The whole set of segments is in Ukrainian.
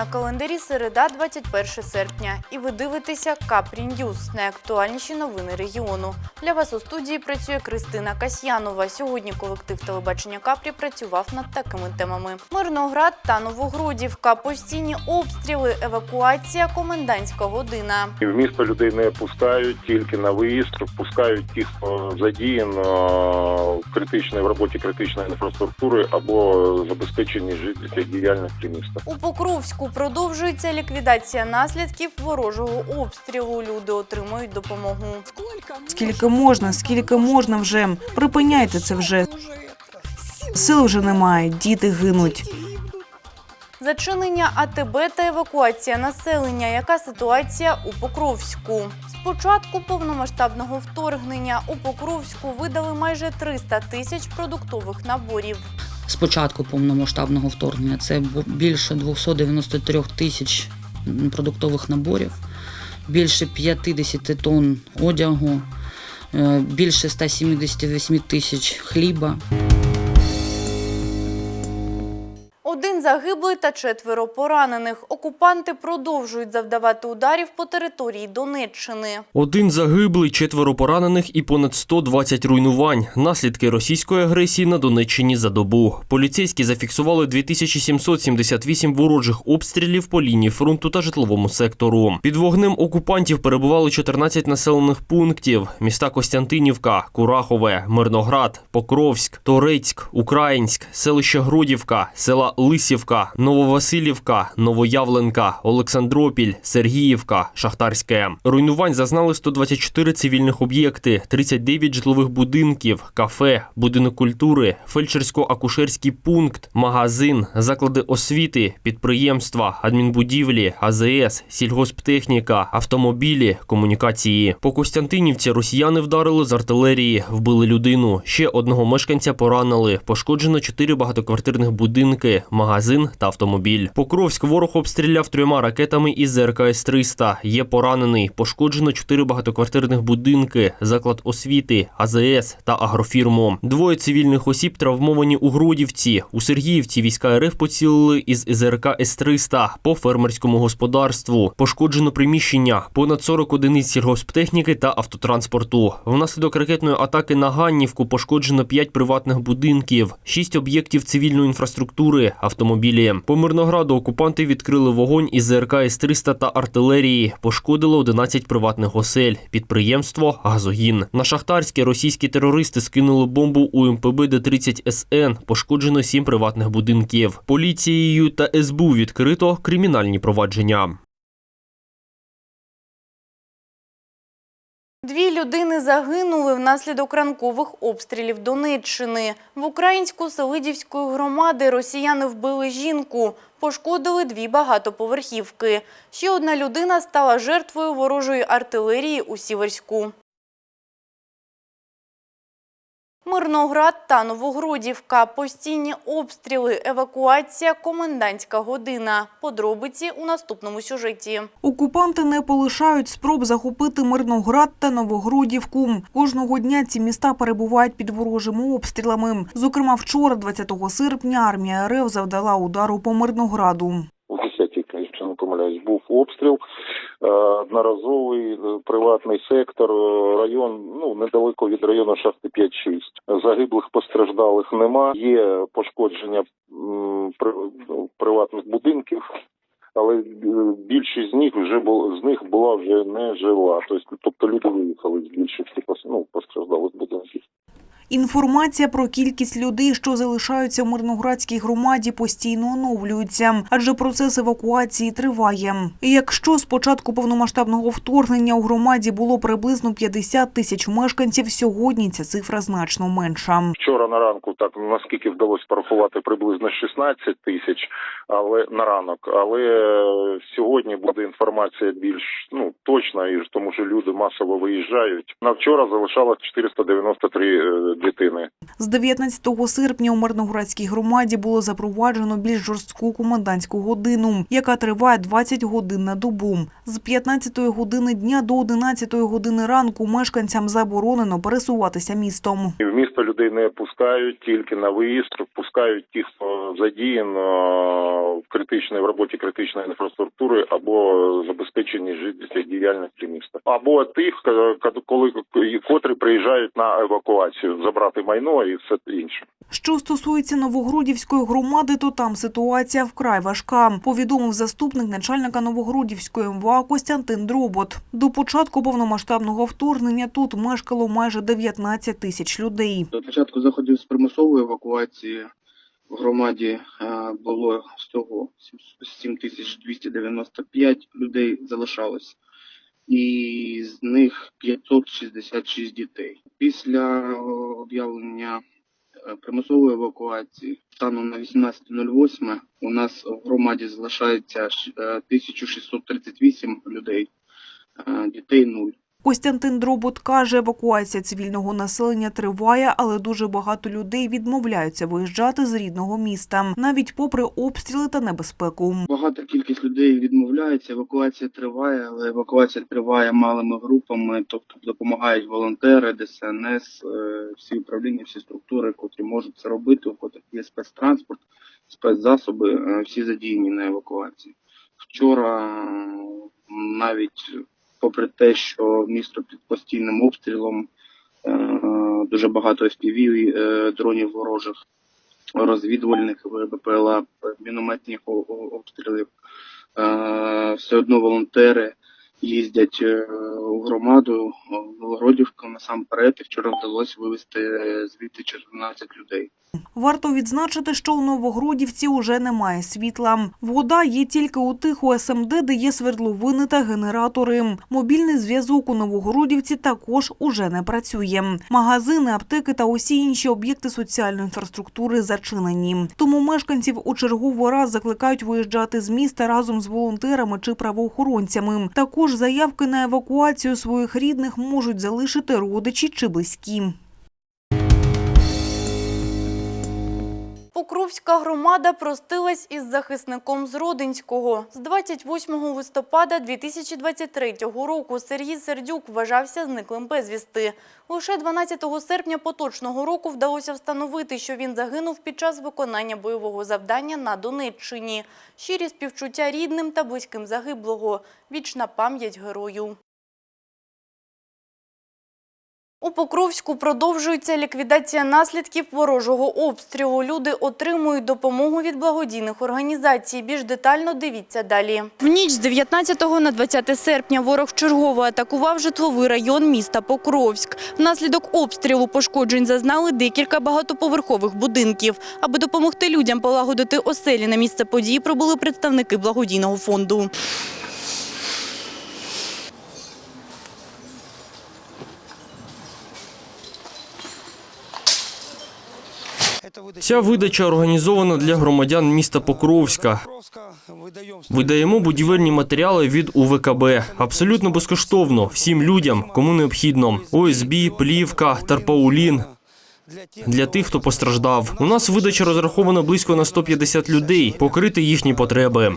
на календарі середа, 21 серпня. І ви дивитеся Капрі Ньюз – найактуальніші новини регіону. Для вас у студії працює Кристина Касьянова. Сьогодні колектив телебачення Капрі працював над такими темами: Мирноград та Новогродівка, постійні обстріли, евакуація, комендантська година. В місто людей не пускають тільки на виїзд, пускають тих, хто задіяно в критичній в роботі критичної інфраструктури або забезпеченні життєдіяльності міста. У Покровську продовжується ліквідація наслідків ворожого обстрілу. Люди отримують допомогу. Скільки можна, скільки можна вже. Припиняйте це вже. Сил вже немає, діти гинуть. Зачинення АТБ та евакуація населення. Яка ситуація у Покровську? З початку повномасштабного вторгнення у Покровську видали майже 300 тисяч продуктових наборів. З початку повномасштабного вторгнення. Це більше 293 тисяч продуктових наборів, більше 50 тонн одягу, е, більше 178 тисяч хліба. Один загиблий та четверо поранених. Окупанти продовжують завдавати ударів по території Донеччини. Один загиблий, четверо поранених і понад 120 руйнувань. Наслідки російської агресії на Донеччині за добу. Поліцейські зафіксували 2778 ворожих обстрілів по лінії фронту та житловому сектору. Під вогнем окупантів перебували 14 населених пунктів: міста Костянтинівка, Курахове, Мирноград, Покровськ, Торецьк, Українськ, селище Гродівка, села Лисівка, Нововасилівка, Новоявленка, Олександропіль, Сергіївка, Шахтарське. Руйнувань зазнали 124 цивільних об'єкти, 39 житлових будинків, кафе, будинок культури, фельдшерсько-акушерський пункт, магазин, заклади освіти, підприємства, адмінбудівлі, АЗС, сільгосптехніка, автомобілі, комунікації. По Костянтинівці росіяни вдарили з артилерії, вбили людину. Ще одного мешканця поранили. Пошкоджено чотири багатоквартирних будинки, магазин та автомобіль. Покровськ ворог обстріляв трьома ракетами із РКС 300 Є поранений. Пошкоджено чотири багатоквартирних будинки, заклад освіти, АЗС та агрофірму. Двоє цивільних осіб травмовані у Гродівці. У Сергіївці війська РФ поцілили із ЗРК С-300 по фермерському господарству. Пошкоджено приміщення, понад 40 одиниць сільгосптехніки та автотранспорту. Внаслідок ракетної атаки на Ганнівку пошкоджено 5 приватних будинків, 6 об'єктів цивільної інфраструктури, автомобілі. По Мирнограду окупанти відкрили вогонь із ЗРК С-300 та артилерії. Пошкодило 11 приватних осель, підприємство, газогін. На Шахтарське російські терористи скинули бомбу у МПБ Д-30 СН. Пошкоджено 7 приватних будинків. Поліцією та СБУ відкрито кримінальні провадження. Дві людини загинули внаслідок ранкових обстрілів Донеччини. В українську Селидівської громади росіяни вбили жінку, пошкодили дві багатоповерхівки. Ще одна людина стала жертвою ворожої артилерії у Сіверську. Мирноград та Новогродівка, постійні обстріли, евакуація, комендантська година. Подробиці у наступному сюжеті. Окупанти не полишають спроб захопити Мирноград та Новогродівку. Кожного дня ці міста перебувають під ворожими обстрілами. Зокрема, вчора, 20 серпня, армія РФ завдала удару по Мирнограду. У 10-й, якщо не помиляюсь, був обстріл. Е, Одноразовий е, приватний сектор, е, район ну недалеко від району шахти 5-6. Загиблих постраждалих нема. Є пошкодження приватних будинків, але більшість з них вже бу- з них була вже не жила. Тобто, тобто люди виїхали з більшості ну, постраждалих будинків. Інформація про кількість людей, що залишаються в Мирноградській громаді, постійно оновлюється, адже процес евакуації триває. Якщо з початку повномасштабного вторгнення у громаді було приблизно 50 тисяч мешканців, сьогодні ця цифра значно менша. Вчора на ранку так наскільки вдалося порахувати приблизно 16 тисяч, але на ранок. Але е, сьогодні буде інформація більш ну точна, і тому що люди масово виїжджають. На вчора залишалось 493 е, дитини. З 19 серпня у Мирноградській громаді було запроваджено більш жорстку комендантську годину, яка триває 20 годин на добу. З 15 години дня до 11 години ранку мешканцям заборонено пересуватися містом. В місто людей не пускають тільки на виїзд, пускають ті, хто задіян е, в критичній в роботі критичної інфраструктури або забезпеченні життєдіяльності міста, або тих, е, коли котрі приїжджають на евакуацію, забрати майно і все інше. Що стосується Новогрудівської громади, то там ситуація вкрай важка, повідомив заступник начальника Новогрудівської МВА Костянтин Дробот. До початку повномасштабного вторгнення тут мешкало майже 19 тисяч людей. До початку заходів з примусової евакуації в громаді е, було всього 7295 людей залишалось, і з них 566 дітей. Після е, об'явлення е, примусової евакуації станом на 18.08 у нас в громаді залишається ш- е, 1638 людей, дітей нуль. Костянтин Дробот каже, евакуація цивільного населення триває, але дуже багато людей відмовляються виїжджати з рідного міста, навіть попри обстріли та небезпеку. Багата кількість людей відмовляється. Евакуація триває, але евакуація триває малими групами, тобто допомагають волонтери, ДСНС, е, всі управління, всі структури, котрі можуть це робити, у котрих є спецтранспорт, спецзасоби, е, всі задіяні на евакуації. Вчора навіть попри те, що місто під постійним обстрілом, е, дуже багато FPV, е, дронів ворожих, розвідувальних БПЛА, мінометних обстрілів. Е, Все одно волонтери їздять е, у громаду о, насамперед. І вчора вдалося вивезти е, звідти 14 людей. Варто відзначити, що у Новогродівці уже немає світла. Вода є тільки у тих ОСМД, де є свердловини та генератори. Мобільний зв'язок у Новогродівці також уже не працює. Магазини, аптеки та усі інші об'єкти соціальної інфраструктури зачинені. Тому мешканців у черговий раз закликають виїжджати з міста разом з волонтерами чи правоохоронцями. Також заявки на евакуацію своїх рідних можуть залишити родичі чи близькі. Покровська громада простилась із захисником з Родинського. З 28 листопада 2023 року Сергій Сердюк вважався зниклим безвісти. Лише 12 серпня поточного року вдалося встановити, що він загинув під час виконання бойового завдання на Донеччині. Щирі співчуття рідним та близьким загиблого. Вічна пам'ять герою. У Покровську продовжується ліквідація наслідків ворожого обстрілу. Люди отримують допомогу від благодійних організацій. Більш детально дивіться далі. В ніч з 19 на 20 серпня ворог вчергово атакував житловий район міста Покровськ. Внаслідок обстрілу пошкоджень зазнали декілька багатоповерхових будинків. Аби допомогти людям полагодити оселі на місце події, прибули представники благодійного фонду. Ця видача організована для громадян міста Покровська. Видаємо будівельні матеріали від УВКБ абсолютно безкоштовно всім людям, кому необхідно. ОСБ, плівка, тарпаулін. Для тих, хто постраждав, у нас видача розрахована близько на 150 людей, покрити їхні потреби.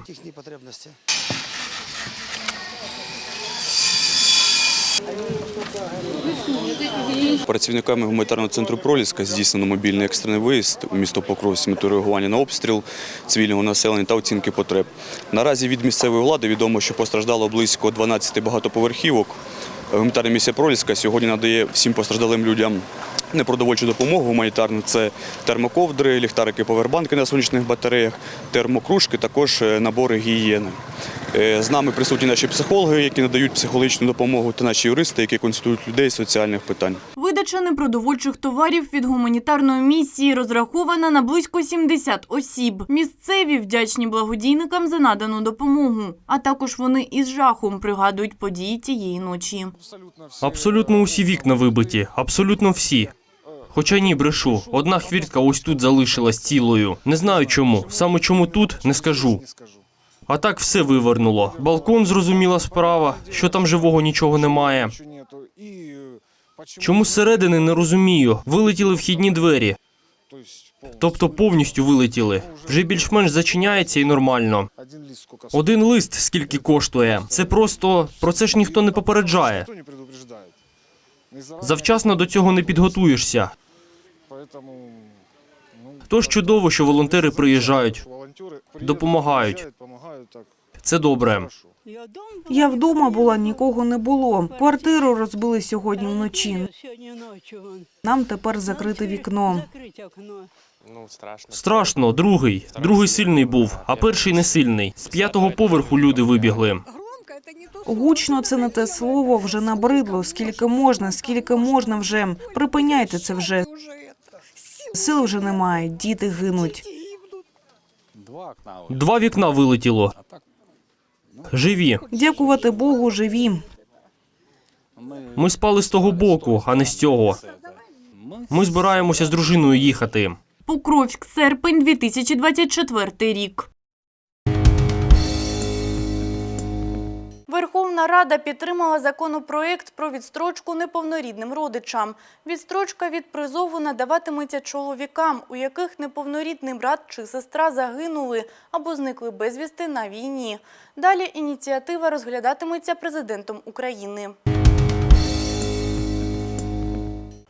Працівниками гуманітарного центру Проліска здійснено мобільний екстрений виїзд у місто Покров з метою реагування на обстріл цивільного населення та оцінки потреб. Наразі від місцевої влади відомо, що постраждало близько 12 багатоповерхівок. Гуманітарна місія Проліска сьогодні надає всім постраждалим людям непродовольчу допомогу гуманітарну. Це термоковдри, ліхтарики, повербанки на сонячних батареях, термокружки, також е, набори гігієни. Е, З нами присутні наші психологи, які надають психологічну допомогу, та наші юристи, які консультують людей з соціальних питань. Видача непродовольчих товарів від гуманітарної місії розрахована на близько 70 осіб. Місцеві вдячні благодійникам за надану допомогу. А також вони із жахом пригадують події тієї ночі. Абсолютно усі вікна вибиті, абсолютно всі. Хоча ні, брешу. Одна хвіртка ось тут залишилась цілою. Не знаю чому. Саме чому тут, не скажу. А так все вивернуло. Балкон зрозуміла справа, що там живого нічого немає. Чому зсередини не розумію? Вилетіли вхідні двері. Тобто повністю вилетіли. Вже більш-менш зачиняється і нормально. Один лист скільки коштує. Це просто про це ж ніхто не попереджає. Завчасно до цього не підготуєшся. Тож чудово, що волонтери приїжджають, допомагають. Це добре. Я вдома була, нікого не було. Квартиру розбили сьогодні вночі. Нам тепер закрити вікно. Страшно, другий. Другий сильний був, а перший не сильний. З п'ятого поверху люди вибігли. Гучно це не те слово, вже набридло. Скільки можна, скільки можна вже. Припиняйте це вже. Сил вже немає, діти гинуть. Два вікна вилетіло. Живі. Дякувати Богу, живі. Ми спали з того боку, а не з цього. Ми збираємося з дружиною їхати. Покровськ, серпень 2024 рік. Верховна Рада підтримала законопроект про відстрочку неповнорідним родичам. Відстрочка від призову надаватиметься чоловікам, у яких неповнорідний брат чи сестра загинули або зникли безвісти на війні. Далі ініціатива розглядатиметься президентом України.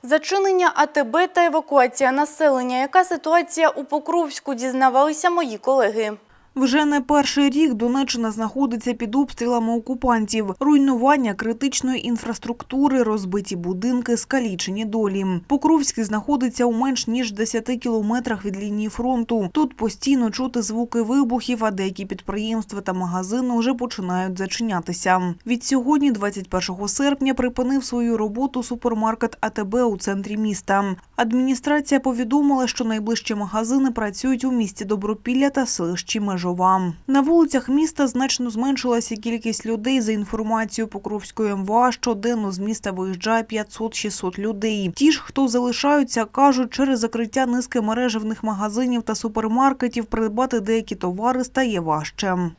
Зачинення АТБ та евакуація населення. Яка ситуація у Покровську, дізнавалися мої колеги. Вже не перший рік Донеччина знаходиться під обстрілами окупантів. Руйнування критичної інфраструктури, розбиті будинки, скалічені долі. Покровський знаходиться у менш ніж 10 кілометрах від лінії фронту. Тут постійно чути звуки вибухів, а деякі підприємства та магазини вже починають зачинятися. Від сьогодні, 21 серпня, припинив свою роботу супермаркет АТБ у центрі міста. Адміністрація повідомила, що найближчі магазини працюють у місті Добропілля та селищі Межова. На вулицях міста значно зменшилася кількість людей. За інформацією Покровської МВА, щоденно з міста виїжджає 500-600 людей. Ті ж, хто залишаються, кажуть, через закриття низки мережевних магазинів та супермаркетів придбати деякі товари стає важче.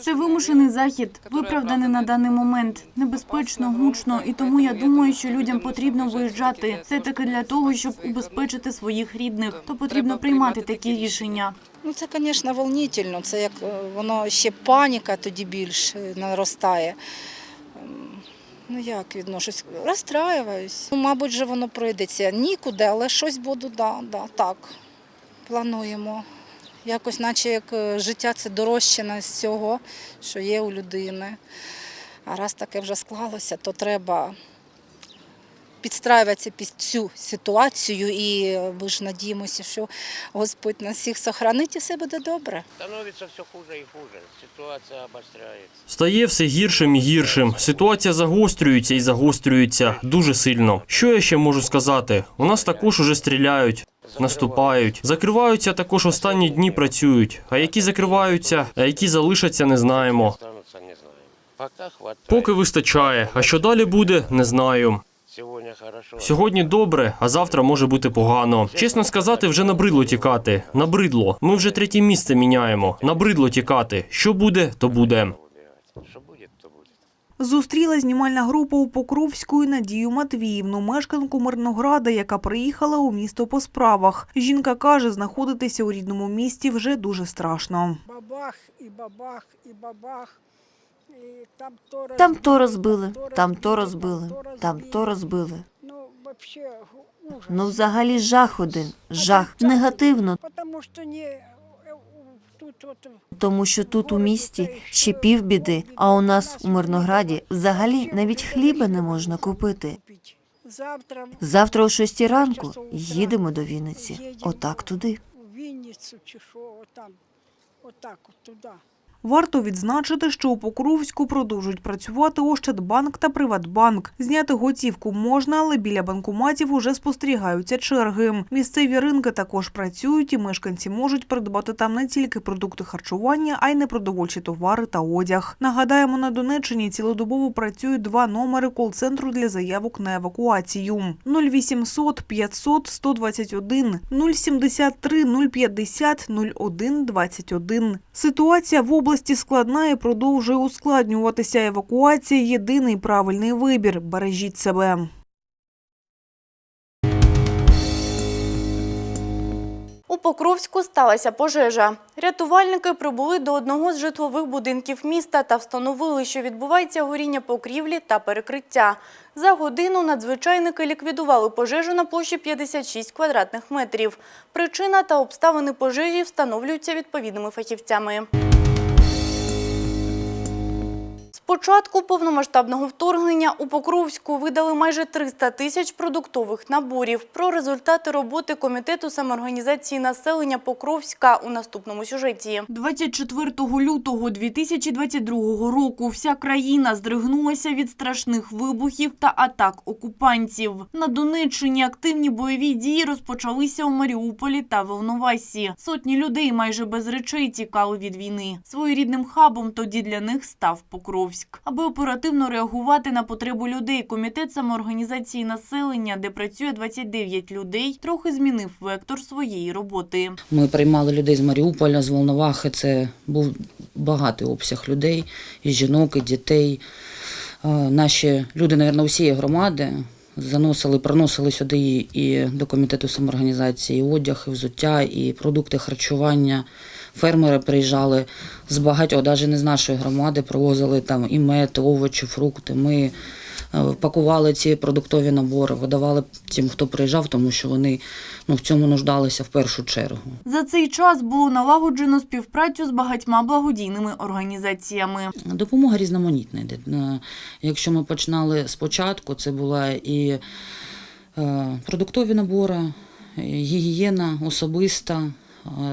Це вимушений захід, виправданий на даний момент. Небезпечно, гучно, і тому я думаю, що людям потрібно виїжджати. Це таки для того, щоб убезпечити своїх рідних. То потрібно приймати такі рішення. Ну, це, звісно, волнительно. Це як е, воно ще паніка тоді більше наростає. Ем, Ну як відношусь? Розстраюваюсь. Ну, мабуть, же воно пройдеться. Нікуди, але щось буду, да, да, так. Плануємо. Якось, наче як е, життя це дорожче з цього, що є у людини. А раз таке вже склалося, то треба підстраюватися під цю ситуацію і е, ми ж надіємося, що Господь нас всіх сохранить і все буде добре. Становится все хуже и хуже. Ситуация обостряется. Стає все гіршим і гіршим. Ситуація загострюється і загострюється дуже сильно. Що я ще можу сказати? У нас також уже стріляють. Наступають, закриваються також останні дні працюють. А які закриваються, а які залишаться, не знаємо. Поки вистачає. А що далі буде, не знаю. Сьогодні добре, а завтра може бути погано. Чесно сказати, вже набридло тікати. Набридло. Ми вже третє місце міняємо. Набридло тікати. Що буде, то буде. Что будет, то будет. Зустріла знімальна група у Покровську і Надію Матвіївну, мешканку Мирнограда, яка приїхала у місто по справах. Жінка каже, знаходитися у рідному місті вже дуже страшно. Бабах і бабах, і бабах. Там то розбили, там то розбили, там то розбили. Ну. Ну, взагалі жах один, жах. Негативно, тут тому що тут у місті ще півбіди, а у нас у Мирнограді взагалі навіть хліба не можна купити. Завтра о шостій ранку їдемо до Вінниці. Отак туди. Вінницю чи що, отам, отак от туди. Варто відзначити, що у Покровську продовжують працювати Ощадбанк та Приватбанк. Зняти готівку можна, але біля банкоматів уже спостерігаються черги. Місцеві ринки також працюють, і мешканці можуть придбати там не тільки продукти харчування, а й непродовольчі товари та одяг. Нагадаємо, на Донеччині цілодобово працюють два номери кол-центру для заявок на евакуацію: 0800 500 121 073 050 01 21. Ситуація в області області складна і продовжує ускладнюватися евакуація. Єдиний правильний вибір. Бережіть себе. У Покровську сталася пожежа. Рятувальники прибули до одного з житлових будинків міста та встановили, що відбувається горіння покрівлі та перекриття. За годину надзвичайники ліквідували пожежу на площі 56 квадратних метрів. Причина та обставини пожежі встановлюються відповідними фахівцями. Початку повномасштабного вторгнення у Покровську видали майже 300 тисяч продуктових наборів. Про результати роботи Комітету самоорганізації населення Покровська у наступному сюжеті. 24 лютого 2022 року вся країна здригнулася від страшних вибухів та атак окупантів. На Донеччині активні бойові дії розпочалися у Маріуполі та Волновасі. Сотні людей майже без речей тікали від війни. Своєрідним хабом тоді для них став Покровськ. Аби оперативно реагувати на потребу людей, комітет самоорганізації населення, де працює 29 людей, трохи змінив вектор своєї роботи. Ми приймали людей з Маріуполя, з Волновахи. Це був багатий обсяг людей, і жінок, і дітей. Е, Наші люди, мабуть, усієї громади заносили, приносили сюди і до комітету самоорганізації і одяг, і взуття, і продукти харчування. Фермери приїжджали з багатьох, навіть не з нашої громади, привозили там і мед, овочі, фрукти. Ми е, пакували ці продуктові набори, видавали тим, хто приїжджав, тому що вони ну, в цьому нуждалися в першу чергу. За цей час було налагоджено співпрацю з багатьма благодійними організаціями. Допомога різноманітна йде. Е, Якщо ми починали спочатку, це була і е, продуктові набори, гігієна особиста.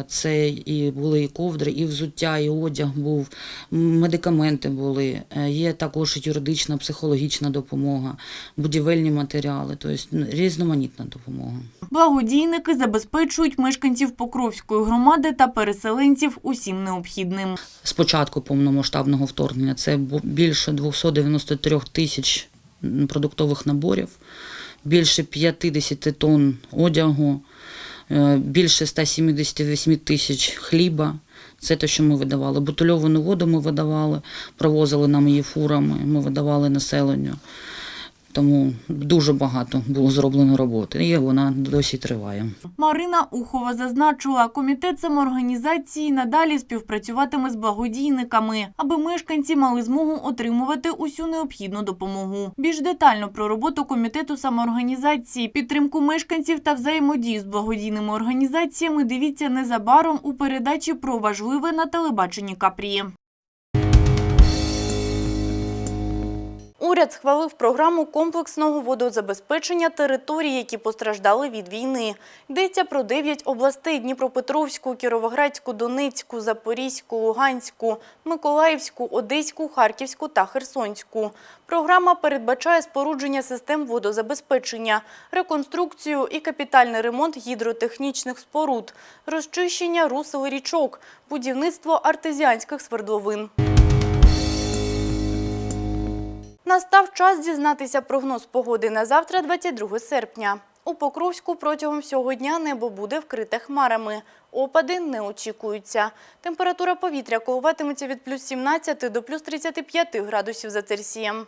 Це і були і ковдри, і взуття, і одяг був, медикаменти були. Е, Є також юридична, психологічна допомога, будівельні матеріали, тобто ну, різноманітна допомога. Благодійники забезпечують мешканців Покровської громади та переселенців усім необхідним. з початку повномасштабного вторгнення це більше 293 тисяч продуктових наборів, більше 50 тонн одягу, більше 178 тисяч хліба. Це те, що ми видавали. Бутильовану воду ми видавали, провозили нам її фурами, ми видавали населенню. Тому дуже багато було зроблено роботи, і вона досі триває. Марина Ухова зазначила, комітет самоорганізації надалі співпрацюватиме з благодійниками, аби мешканці мали змогу отримувати усю необхідну допомогу. Більш детально про роботу комітету самоорганізації, підтримку мешканців та взаємодію з благодійними організаціями дивіться незабаром у передачі про важливе на телебаченні Капрі. Уряд схвалив програму комплексного водозабезпечення територій, які постраждали від війни. Йдеться про 9 областей – Дніпропетровську, Кіровоградську, Донецьку, Запорізьку, Луганську, Миколаївську, Одеську, Харківську та Херсонську. Програма передбачає спорудження систем водозабезпечення, реконструкцію і капітальний ремонт гідротехнічних споруд, розчищення русел річок, будівництво артезіанських свердловин. Настав час дізнатися прогноз погоди на завтра, 22 серпня. У Покровську протягом всього дня небо буде вкрите хмарами. Опади не очікуються. Температура повітря коливатиметься від плюс 17 до плюс 35 градусів за Цельсієм.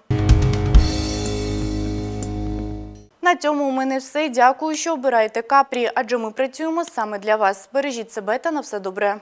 На цьому у мене все. Дякую, що обираєте Капрі, адже ми працюємо саме для вас. Бережіть себе та на все добре.